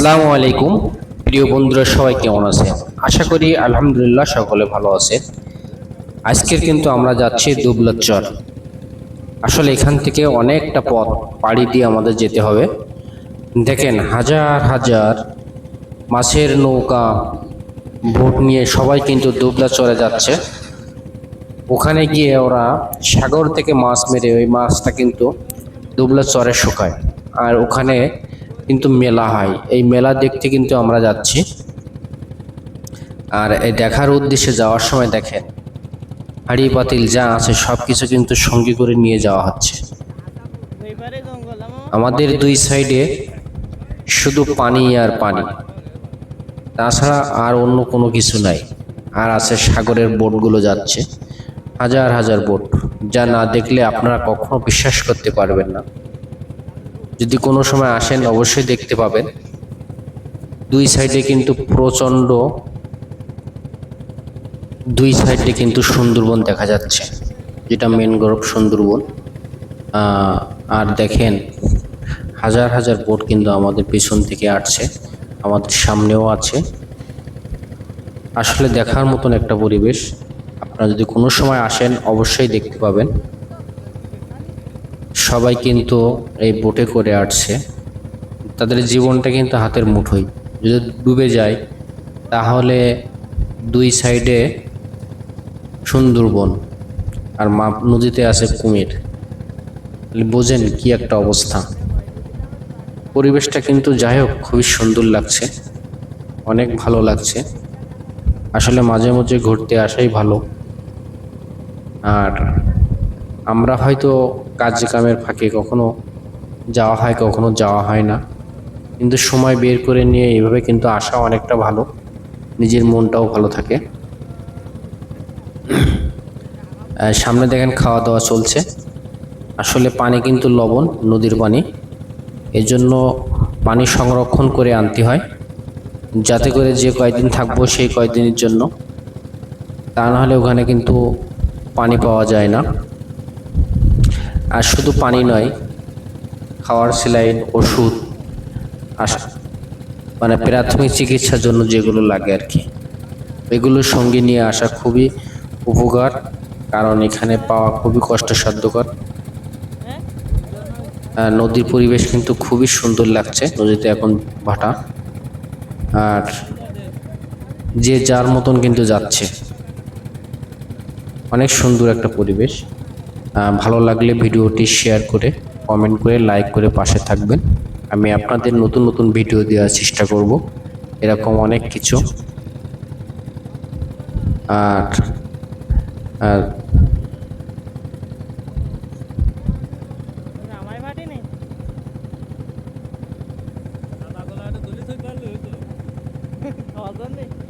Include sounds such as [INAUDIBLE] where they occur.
আসসালামু আলাইকুম। প্রিয় বন্ধুরা, সবাই কেমন আছেন? আশা করি আলহামদুলিল্লাহ সকলে ভালো আছে আজকের কিন্তু আমরা যাচ্ছি দুবলাচর আসলে এখান থেকে অনেকটা পথ পাড়ি দিয়ে আমাদের যেতে হবে। দেখেন, হাজার হাজার মাছের নৌকা, বোট নিয়ে সবাই কিন্তু দুবলাচরে যাচ্ছে। ওখানে গিয়ে ওরা সাগর থেকে মাছ মেরে ওই মাছটা কিন্তু দুবলা চরে শুকায়। আর ওখানে কিন্তু মেলা হয়। এই মেলা দেখতে কিন্তু আমরা যাচ্ছি। আর এই দেখার উদ্দেশ্যে যাওয়ার সময় দেখেন, হাড়ি, পাতিল যা আছে সব কিছু কিন্তু সঙ্গে করে নিয়ে যাওয়া হচ্ছে। আমাদের দুই সাইডে শুধু পানি আর পানি। তাছাড়া আর অন্য কোনো কিছু নাই। আর আছে সাগরের বোটগুলো যাচ্ছে। হাজার হাজার বোট। যা না দেখলে আপনারা কখনো বিশ্বাস করতে পারবেন না। যদি কোনো সময় আসেন, অবশ্যই দেখতে পাবেন। দুই সাইডে কিন্তু প্রচণ্ড, দুই সাইডে কিন্তু সুন্দরবন দেখা যাচ্ছে, যেটা মেন সুন্দরবন। আর দেখেন, হাজার হাজার বোট কিন্তু আমাদের পেছন থেকে আসছে, আমাদের সামনেও আছে। আসলে দেখার মতন একটা পরিবেশ, আপনারা যদি কোনো সময় আসেন, অবশ্যই দেখতে পাবেন। সবাই কিন্তু এই বোটে করে আসছে। তাদের জীবনটা কিন্তু হাতের মুঠোই যদি ডুবে যায়, তাহলে দুই সাইডে সুন্দরবন আর মা নদীতে আছে কুমির। বোঝেন কি একটা অবস্থা। পরিবেশটা কিন্তু যাই হোক, খুবই সুন্দর লাগছে। অনেক ভালো লাগছে। আসলে মাঝে মাঝে ঘুরতে আসাই ভালো। আর আমরা হয়তো কাজ কামের ফাঁকে কখনো যাওয়া হয়, কখনো যাওয়া হয় না। কিন্তু সময় বের করে নিয়ে এভাবে কিন্তু আসা অনেকটা ভালো। নিজের মনটাও ভালো থাকে। সামনে দেখেন খাওয়া দাওয়া চলছে। আসলে পানি কিন্তু লবণ, নদীর পানি। এই জন্য পানি সংরক্ষণ করে আনতে হয়। যাতে করে যে কয়দিন থাকব সেই কয়দিনের জন্য। তা নাহলে ওখানে কিন্তু পানি পাওয়া যায় না। আর শুধু পানি নয়, খাওয়ার স্যালাইন ওষুধ, আস মানে প্রাথমিক চিকিৎসার জন্য যেগুলো লাগে আর কি। এগুলো সঙ্গে নিয়ে আসা খুবই উপকার, কারণ এখানে পাওয়া খুবই কষ্টসাধ্যকর। নদীর পরিবেশ কিন্তু খুবই সুন্দর লাগছে, নদীতে এখন ভাটা। আর যে যার মতন কিন্তু যাচ্ছে। অনেক সুন্দর একটা পরিবেশ। ভালো লাগলে ভিডিওটি শেয়ার করে কমেন্ট করে লাইক করে পাশে থাকবেন। আমি আপনাদের নতুন নতুন ভিডিও দেওয়ার চেষ্টা করব। এরকম অনেক কিছু। আর আর [LAUGHS]